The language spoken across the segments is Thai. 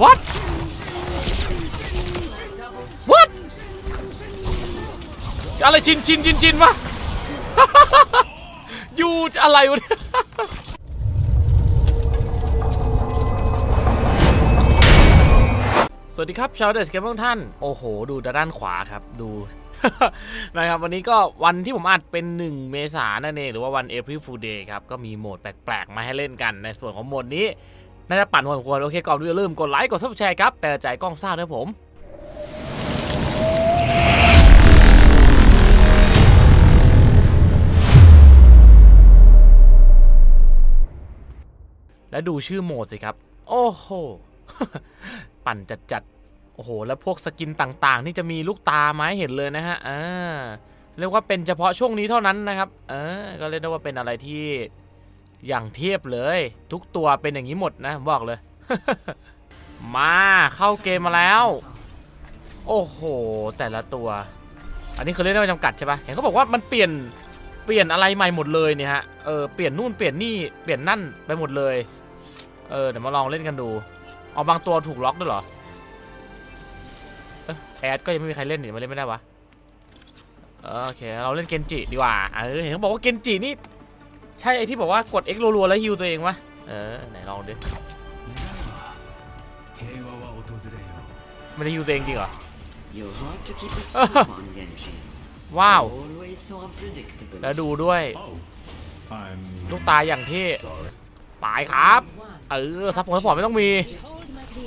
what what อะไรชินชินชินชินวะยูอะไรวะเนี่ยสวัสดีครับ ชาวเดสเกมทุกท่าน โอ้โห ดูด้านขวาครับ ดู นะครับ วันนี้ก็วันที่ผมอัดเป็น 1 เมษายนนั่นเอง หรือว่าวัน April Fool Day ครับ ก็มีโหมดแปลก ๆ มาให้เล่นกัน ในส่วนของโหมดนี้ น่าจะปั่นพอสมควรโอเคก่อนอื่นอย่าลืมกดไลค์กดซับสไครต์ครับแปลใจกล้องซ่าด้วยผมแล้วดูชื่อโหมดสิครับ โอ้โห ปั่นจัดๆ โอ้โห แล้วพวกสกินต่างๆ นี่จะมีลูกตาไม้เห็นเลยนะฮะ อ่า เรียกว่าเป็นเฉพาะช่วงนี้เท่านั้นนะครับ เออ ก็เรียกได้ว่าเป็นอะไรที่ อย่างเทียบเลย ทุกตัวเป็นอย่างนี้หมดนะผมบอกเลย มาเข้าเกมมาแล้ว โอ้โห แต่ละตัว อันนี้คือเรียกได้ว่จำกัดใช่ปะเห็นเขาบอกว่ามันเปลี่ยนเปลี่ยนอะไรใหม่หมดเลยเนี่ยฮะเออเปลี่ยนนู่นเปลี่ยนนี่เปลี่ยนนั่นไปหมดเลยเออเดี๋ยวมาลองเล่นกันดูเอาบางตัวถูกล็อกด้วยเหรอแอดก็ยังไม่มีใครเล่นนี่มาเล่นไม่ได้วะโอเคเราเล่นเกนจิดีกว่าเออเห็นเขาบอกว่าเกนจินี่ ใช่ไอที่บอกว่ากด X รัวๆแล้วฮิวตัวเองวะเออไหนลองดิมันจะอฮิวตัวเองจริงเหรอว้าวแล้วดูด้วย ลูกตาอย่างที่ปายครับ เออซับผมซับผมไม่ต้องมี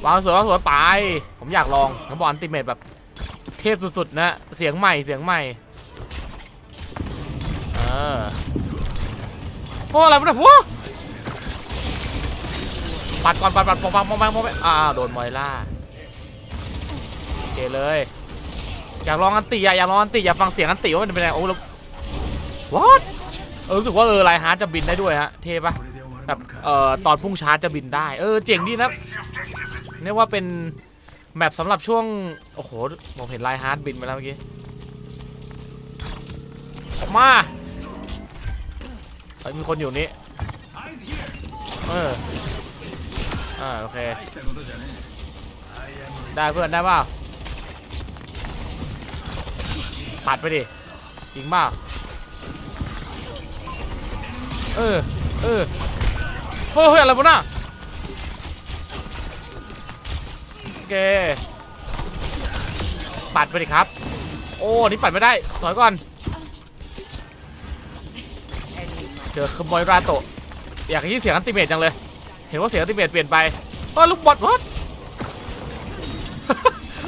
วางสวยวางสวยไป ผมอยากลองน้ำบอลอันติเมตแบบ เทพสุดๆนะ เสียงใหม่เสียงใหม่ เออ โอ้อะไรวะเนี่ยหัวปัดก่อนปัดปัดปองปังปองปังปองปังอ้าโดนมอยล่าเจเลย อยากลองอันตีอยากลองอันตีอยากฟังเสียงอันตีว่ามันเป็นไงโอ้แล้ What เออรู้สึกว่าเออไลฮาร์จะบินได้ด้วยฮะเทปะแบบเอ่อตอนพุ่งชาร์จจะบินได้ เออเจ๋งดีนะเรียกว่าเป็นแมปสำหรับช่วง โอ้โหผมเห็นไลฮาร์ดบินไปแล้วเมื่อกี้ มา ฮ้ยมีคนอยู่นี่เอออ่าโอเค ได้เพื่อนได้ป่าวปัดไปดิจริงเปล่าเออเออเฮ้ยอะไรวะน่ะโอเคปัดไปดิครับ โอ้นี่ปัดไม่ได้สอยก่อน เจอขโมยราโตะอยากให้ยินเสียงอันติเมตจังเลย เห็นว่าเสียงอันติเมตเปลี่ยนไปเออลูกบอลวัด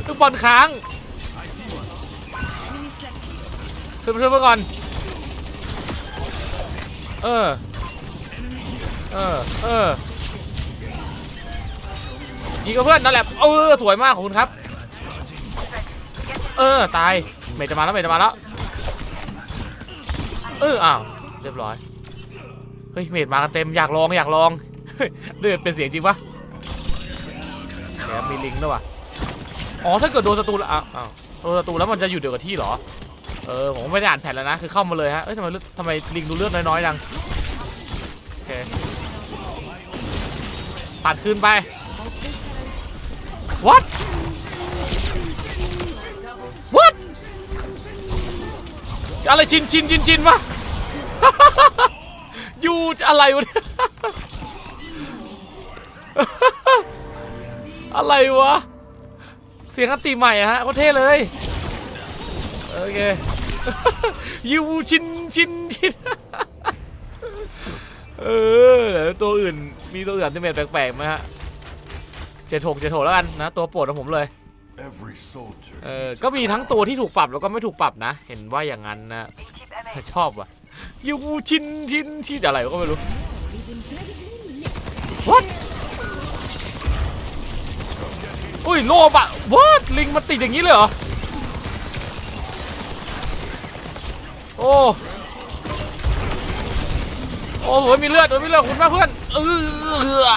ลูกบอลค้างขึ้นมาช่วยเพื่อนก่อนเออเออเออยิงกับเพื่อนนั่นแหละเออสวยมากขอบคุณครับ เออตายเมย์จะมาแล้วเมย์จะมาแล้วเอออ้าวเรียบร้อย ฮ้ยเมย์มากันเต็มอยากลองอยากลองเฮ้ยเลือดเป็นเสียงจริงปะแถมมีลิงด้วยว่ะอ๋อถ้าเกิดโดนศัตรูแล้วอ้าวโดนศัตรูแล้วมันจะอยู่เดียวกับที่เหรอเออผมไม่ได้อ่านแผนแล้วนะคือเข้ามาเลยฮะเอ้ยทำไมลือดทำไมลิงดูเลือดน้อยๆจังโอเคปัดคืนไป what what อะไรชินชินชินชินวะ อยู่อะไรวะเนี่ยอะไรวะ เสียงอันตีใหม่อะฮะโคตรเท่เลย โอเคยูชินชินชินเออแล้วตัวอื่นมีตัวอื่นอันติเมตแปลกๆไหมฮะเจ็ดหกเจ็ดหกแล้วกันนะ ตัวโปรดของผมเลย Every soldier เออก็มีทั้งตัวที่ถูกปรับแล้วก็ไม่ถูกปรับนะ เห็นว่าอย่างนั้นนะชอบว่ะ ยูชินชินชินอะไรก็ไม่รู้ what อุ้ยโลบอะ what ลิงมันติดอย่างนี้เลยเหรอ โอ้โอ้โหมีเลือดโอ้ยมีเลือดขอบคุณมากเพื่อนเออ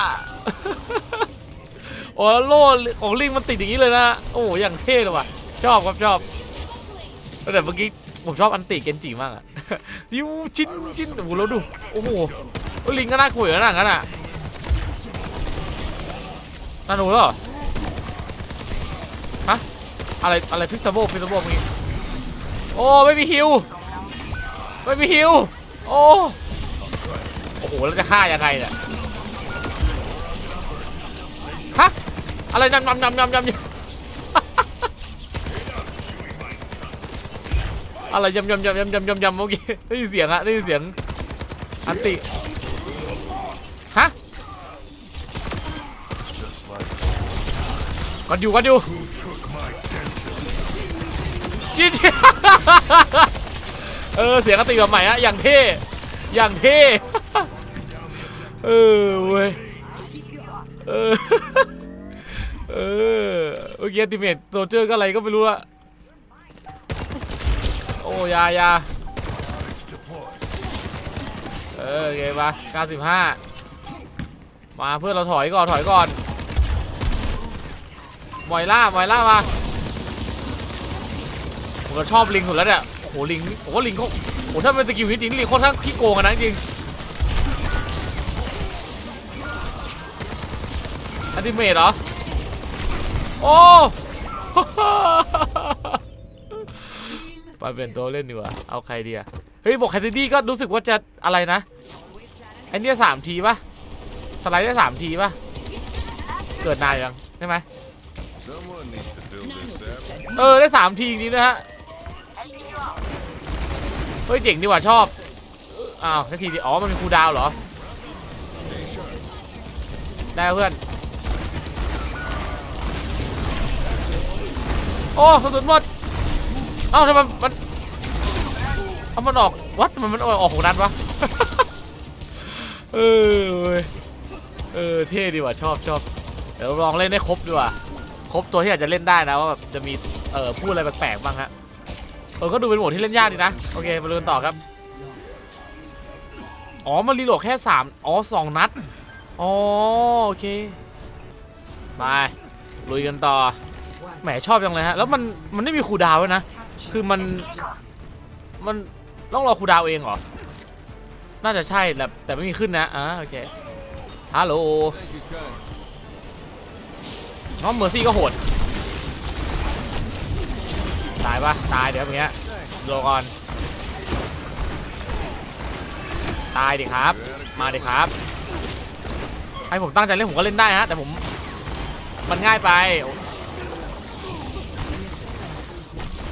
โอ้โล่ของลิงมันติดอย่างนี้เลยนะโอ้อย่างเท่เลยว่ะชอบครับชอบแต่เมื่อกี้ผมชอบอันติเกนจิมากอะ ยูชินชิ้นโอ้โหแล้วดู โอ้โหลิงก็น่ากลัวอยู่นะงั้นอะน่าดูแล้วเหรอฮะ อะไร อะไรพิกซาโบพิกซาโบมีโอ้ ไม่มีฮิว ไม่มีฮิว โอ้ โอ้โห แล้วจะฆ่ายังไงเนี่ย ฮะ อะไรยำยำยำยำยำยำ อะไรยำยำยำยำยำยำยำเมื่อกี้ได้ยินเสียงอะได้ยินเสียงอันติฮะก่อนอยู่ก่อนอยู่จีจีเออเสียงอันติแบบใหม่อะอย่างเท่อย่างเท่เออเว้ยเออเออเมื่อกี้ติเมตโซเจอร์ก็อะไรก็ไม่รู้อะ ยายาเออโอเคปะ95 มาเพื่อนเราถอยก่อนถอยก่อนมอยล่ามอยล่ามาผมก็ชอบลิงสุดแล้วเนี่ยโอ้โหลิงผมว่าลิงเขาโอ้ถ้าเป็นสกิลนี้จริงลิงค่อนข้างขี้โกงกันนะจริงอันติเมตเหรอโอ้ ไปเป็นตัวเล่นดีกว่า เอาใครดีอะเฮ้ยบอกแคทดี้ก็รู้สึกว่าจะอะไรนะไอเนี้ยสามทีปะสไลด์ได้สามทีปะเกิดนานยังใช่ไหมเออได้สามทีจริงนะฮะเฮ้ยเจ๋งดีว่ะชอบอ้าวแค่ทีดีอ๋อมันมีคูดาวเหรอ ได้เพื่อน โอ้สุนหมด เอ้าทำไมมันเอามันออกวัดทำไมมันออกออกของนั้นวะ เออเว้ยเออเท่ดีว่ะชอบชอบเดี๋ยวลองเล่นให้ครบดีกว่าครบตัวที่อาจจะเล่นได้นะว่าแบบจะมีเอ่อพูดอะไรแปลกๆบ้างฮะเออก็ดูเป็นโหมดที่เล่นยากดีนะโอเคมาลุยกันต่อครับอ๋อมันรีโหลดแค่สามอ๋อสองนัดอ๋อโอเคมาลุยกันต่อแหมชอบจังเลยฮะแล้วมันมันไม่มีคูดาวด้วยนะ คือมัน มันต้องรอครูดาวเองเหรอ น่าจะใช่แต่แต่ไม่มีขึ้นนะ อ่าโอเค ฮัลโหล น้องเมอร์ซี่ก็โหด ตายปะตายเดี๋ยวอย่างเงี้ยโลก่อน ตายดิครับ มาดิครับ ให้ผมตั้งใจเล่นผมก็เล่นได้ฮะ แต่ผม มันง่ายไป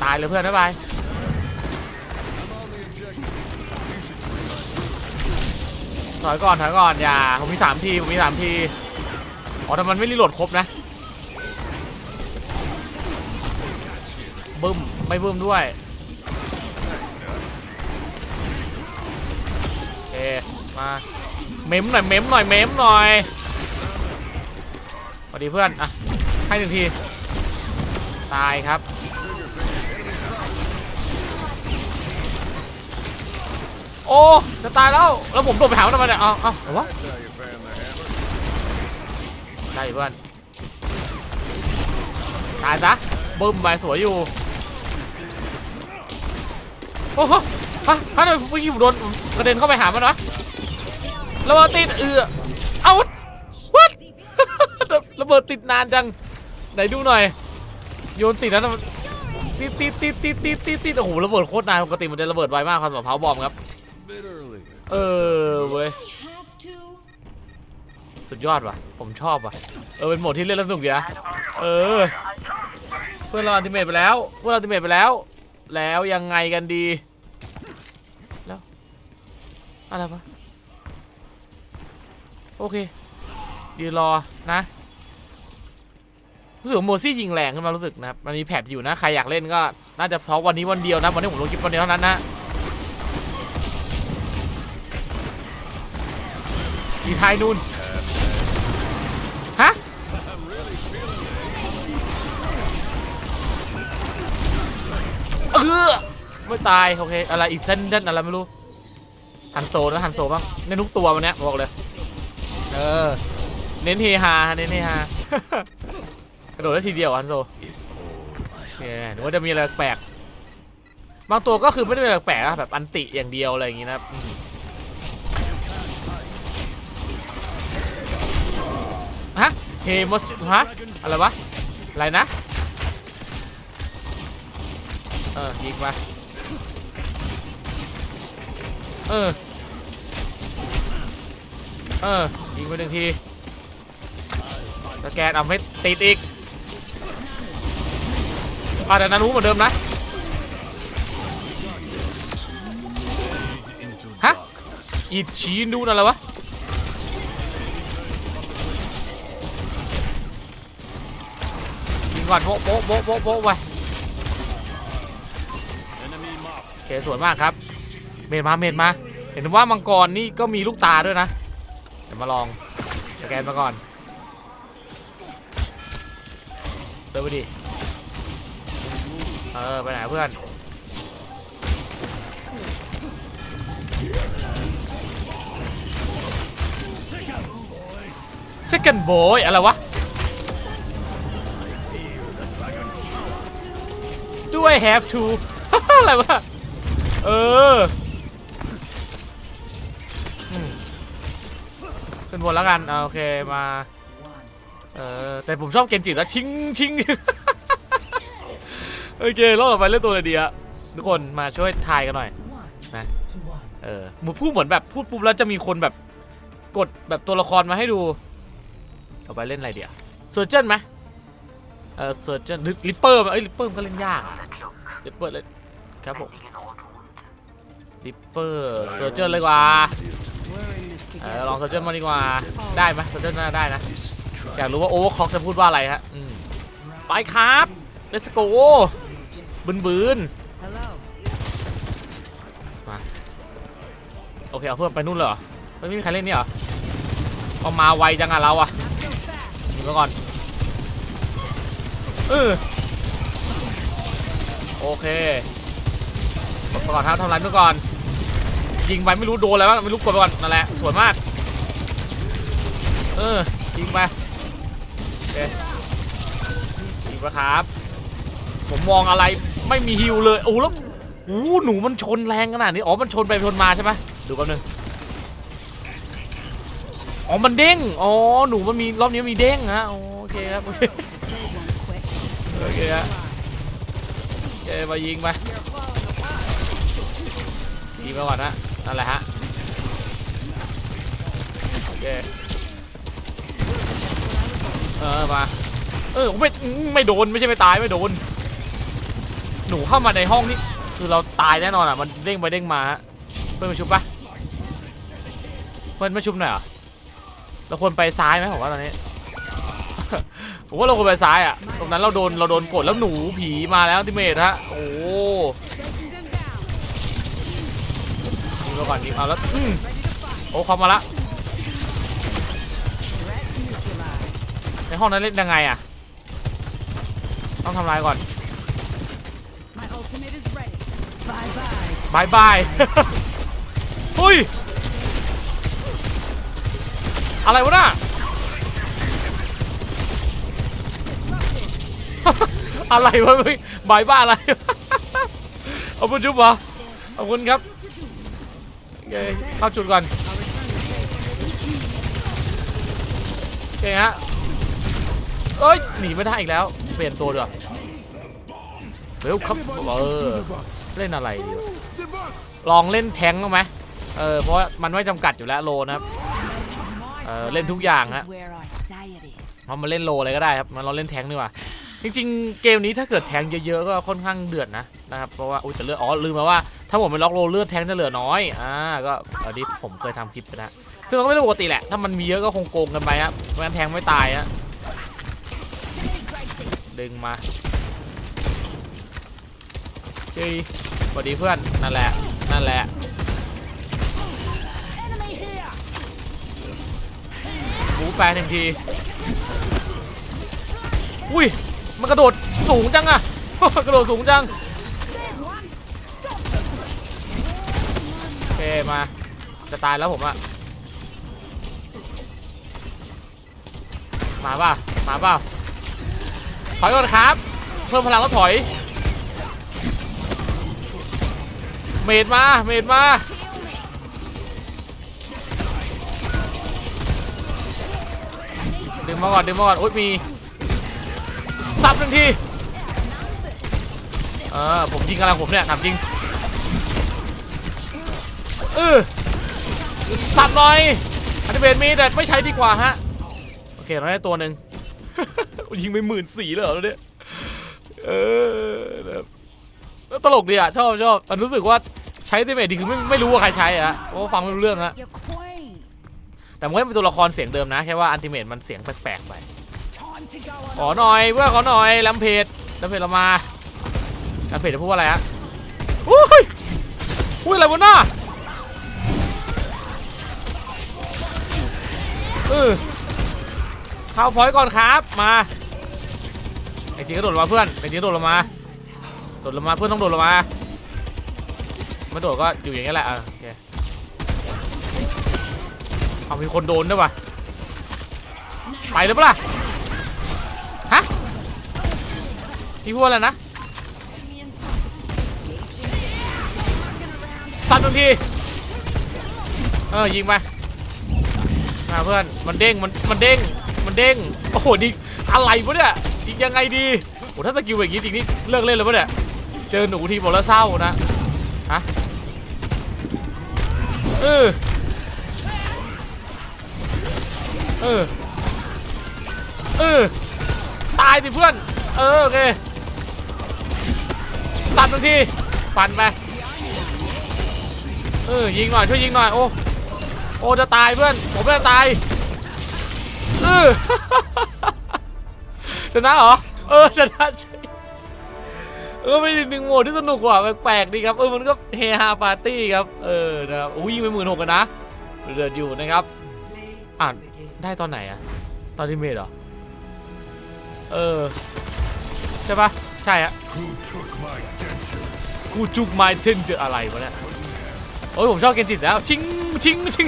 ตายเลยเพื่อนบ๊ายบายถอยก่อนถอยก่อนอย่าผมมีสามทีผมมีสามทีอ๋อแต่มันไม่รีโหลดครบนะบึ้มไม่บึ้มด้วยโอมาเมมหน่อยเมมหน่อยเมมหน่อยสวัสดีเพื่อนอะให้หนึ่งทีตายครับ โอ้ จะตายแล้ว แล้วผมโดดไปหามันทำไมเนี่ยเอาเอาเอาวะ That's how you found the hammer. ได้เพื่อน ตายซะบึ้มไปสวยอยู่ โอ้โหฮะฮะทำไมเมื่อกี้ผมโดนกระเด็นเข้าไปหามันวะระเบิดติดเอือเอาวัดระเบิดติดนานจัง ไหนดูหน่อย โยนติดแล้วนมันติดติดติดติดติดติดติดโอ้โหระเบิดโคตรนานปกติมันจะระเบิดไวมากความสัมเพาบอมครับ เออเว้ย have to. สุดยอดว่ะ ผมชอบว่ะ เออเป็นโหมดที่เล่นแล้วสนุกดีนะ เออ เพื่อนเราอันติเมตไปแล้ว เพื่อนเราอันติเมตไปแล้ว แล้วยังไงกันดี แล้ว อะไรวะ โอเคยืนรอนะรู้สึกว่าโมซี่ยิงแรงขึ้นมารู้สึกนะครับ มันมีแพทอยู่นะ ใครอยากเล่นก็น่าจะเพราะวันนี้วันเดียวนะ วันนี้ผมลงคลิปวันเดียวเท่านั้นนะ ทีไทายนู่นฮะเออไม่ตาย โอเค อะไรอีกเส้นเส้นอะไรไม่รู้หันโซนะหันโซบ้างในทุกตัววันเนี้ยบอกเลย เออ เน้นเฮฮาเน้นเฮฮากระโดดได้ทีเดียวอะฮันโซเนี่ยหนูว่าจะมีอะไรแปลกบางตัวก็คือไม่ได้เป็นอะไรแปลกอะแบบอันติอย่างเดียวอะไรอย่างงี้นะ เฮมอสฮะอะไรวะ อะไรนะ เออยิงไปเออ เออ ยิงไปหนึ่งทีสแกนเอาให้ติดอีกอะแต่นารู้เหมือนเดิมนะ Into Huh? darkness. อีดชีนดูนั่นอะไรวะ ก่อนโป๊ะโป๊ะโป๊ะโป๊ะโป๊ะไป Enemy marked. โอเคสวยมากครับ เมดมาเมดมา เห็นว่ามังกรนี่ก็มีลูกตาด้วยนะเดี๋ยวมาลองสแกนมาก่อนเดินไปดิเออไปไหนเพื่อน Second boy อะไรวะ ด้วย have to อะไรวะ เออขึ้นบนแล้วกันเอาโอเคมา เออแต่ผมชอบเกมจิแล้วชิงชิงโอเครอบต่อไปเล่นตัวอะไรดีอะทุกคนมาช่วยทายกันหน่อยนะเออมูพูดเหมือนแบบพูดปุ๊บแล้วจะมีคนแบบกดแบบตัวละครมาให้ดู ต่อไปเล่นอะไรเดียวเซอร์เจนไหม เออเซอร์เจนลิปเปอร์เอ้ยลิปเปอร์ก็เล่นยากลิปเปอร์เล่นครับผมลิปเปอร์เซอร์เจนเลยกว่าเออลองเซอร์เจนมาดีกว่าได้ไหมเซอร์เจนน่าได้นะอยากรู้ว่าโอเวอร์คล็อกจะพูดว่าอะไรฮะไปครับ let's go บืนบืนมาโอเคเอาเพิ่มไปนู่นเลยเหรอไม่มีใครเล่นนี่เหรอเอามาไวจังอะเราอะยิงไปก่อน เออโอเคกดไปก่อนครับทำลายนู่นก่อน ยิงไปไม่รู้โดนอะไรบ้างไม่รู้กดไปก่อนนั่นแหละสวยมาก เออยิงไปโอเคยิงไปครับ ผมมองอะไรไม่มีฮิวเลยโอ้โหแล้วโอ้โหหนูมันชนแรงขนาดนี้อ๋อมันชนไปชนมาใช่ไหมดูแป๊บนึงอ๋อ มันเด้ง อ๋อ หนูมันมีรอบนี้มีเด้งฮะ โอเคครับ เคโอเคฮะโอเคมายิงไปยิงไปก่อนนะนั่นแหละฮะโอเคเออมาเออไม่ไม่โดนไม่ใช่ไม่ตายไม่โดน หนูเข้ามาในห้องนี่คือเราตายแน่นอนอะมันเด้งไปเด้งมาฮะเพื่อนมาชุบปะเพื่อนมาชุบหน่อยเหรอเราควรไปซ้ายไหมผมว่าตอนนี้ ผมว่าเราควรไปซ้ายอะ ตรงนั้นเราโดนเราโดนกดแล้วหนูผีมาแล้วทิเมทฮะ โอ้ยิงไปก่อนยิงเอาแล้วอืมโอ้เข้ามาละในห้องนั้นเล่นยังไงอะ ต้องทำลายก่อนบายบายเฮ้ย อะไรวะน่ะ อะไรวะเฮ้ยบายบ้าอะไร เอาไปจุ๊บเหรอขอบคุณครับโอเคเข้าจุดก่อนโอเคฮะเอ้ยหนีไม่ได้อีกแล้ว เปลี่ยนตัวเดี๋ยวเร็วครับเออเล่นอะไรดีวะ The box. ลองเล่นแทงก์บ้างไหมเออเพราะว่ามันไม่จำกัดอยู่แล้วโลนะครับเออเล่นทุกอย่างฮะ Is where I say it is. เพราะมันเล่นโลอะไรก็ได้ครับมันเราเล่นแทงก์ดีกว่า จริงๆ เกมนี้ถ้าเกิดแทงเยอะๆ ก็ค่อนข้างเดือดนะนะครับเพราะว่าอุ้ยแต่เลือดอ๋อลืมมาว่าถ้าผมไปล็อกโลเลือดแทงจะเหลือน้อยอ่าก็อันนี้ผมเคยทำคลิปไปนะซึ่งมันก็ไม่ได้ปกติแหละถ้ามันมีเยอะก็คงโกงกันไปฮะไม่งั้นแทงไม่ตายฮะดึงมาเฮ้ยสวัสดีเพื่อนนั่นแหละนั่นแหละบูแปลหนึ่งทีอุ้ย มันกระโดดสูงจังอะกระโดดสูงจังโอเคมาจะตายแล้วผมอะมาป่ะมาป่ะถอยก่อนครับ เพิ่มพลังแล้วถอย เมดมาเมดมาดึงมาก่อนดึงมาก่อนโอ๊ยมี ซับหนึ่งทีเออผมยิงอะไรผมเนี่ยถามจริงเออสัตว์หน่อยอันติเบตมีแต่ไม่ใช้ดีกว่าฮะโอเคเราได้ตัวหนึ่งยิงไปหมื่นสี่เลยเหรอเนี่ยเออตลกดีอะชอบชอบแต่รู้สึกว่าใช้อันติเบตดีคือไม่ไม่รู้ว่าใครใช้อะเพราะฟังไม่รู้เรื่องฮะแต่มันก็เป็นตัวละครเสียงเดิมนะแค่ว่าอันติเมตมันเสียงแปลกๆไป ขอหน่อยเพื่อขอหน่อยลำเพจลำเพจเรามาลำเพจจะพูดว่าอะไรฮะอุ้ยอุ้ยอะไรวะน่าเออเข้าพอยต์ก่อนครับมาไอ้จริงก็โดดลงมาเพื่อนไอ้จริงก็โดดลงมาโดดลงมาเพื่อนต้องโดดลงมาไม่โดดก็อยู่อย่างนี้แหละอะโอเคเอามีคนโดนด้วยว่ะไปเลยปะล่ะ พี่พูดอะไรนะตันทันที เออยิงไปมาเพื่อน มันเด้ง มัน มันเด้ง มันเด้ง โอ้โหดิอะไรวะเนี่ยยิงยังไงดีโอ้ถ้าสกิลอย่างนี้จริงนี่เลิกเล่นเลยปะเนี่ย เจอหนูทีบอกแล้วเศร้านะ ฮะ เออ เออ เออ ตายดิเพื่อน เออโอเค ตัดทันทีฟันไปเออยิงหน่อยช่วยยิงหน่อยโอ้โอ้จะตายเพื่อนผมจะตายเออชนะเหรอเออชนะใช่เออเป็นอีกหนึ่งโหมดที่สนุกกว่าแปลกๆดีครับเออมันก็เฮฮาปาร์ตี้ครับเออนะครับโอ้ยิงไปหมื่นหกกันนะเดือดอยู่นะครับอ่านได้ตอนไหนอะตอนที่เมดเหรอเออใช่ปะ ใช่อะ Who took my dentures? กูจุกไมเทนเจออะไรวะเนี่ยโอ้ยผมชอบเกนจิตแล้วชิงชิงชิง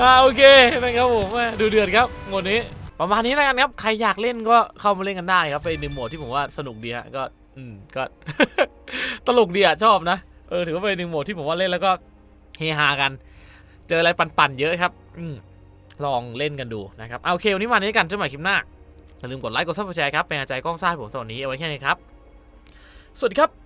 อ่าโอเคนะครับผมดูเดือดครับโหมดนี้ประมาณนี้แล้วกันครับใครอยากเล่นก็เข้ามาเล่นกันได้ครับเป็นหนึ่งโหมดที่ผมว่าสนุกดีฮะก็อืมก็ตลกดีอะชอบนะเออถือว่าเป็นหนึ่งโหมดที่ผมว่าเล่นแล้วก็เฮฮากัน เจออะไรปั่นๆเยอะครับ อืมลองเล่นกันดูนะครับเอาโอเควันนี้มานี้กันเจอกันใหม่คลิปหน้า อย่าลืมกดไลค์กดซับสไครต์ครับเป็นอาจารย์กล้องซ่าให้ผมสวัสดีเอาไว้แค่นี้ครับ สวัสดีครับ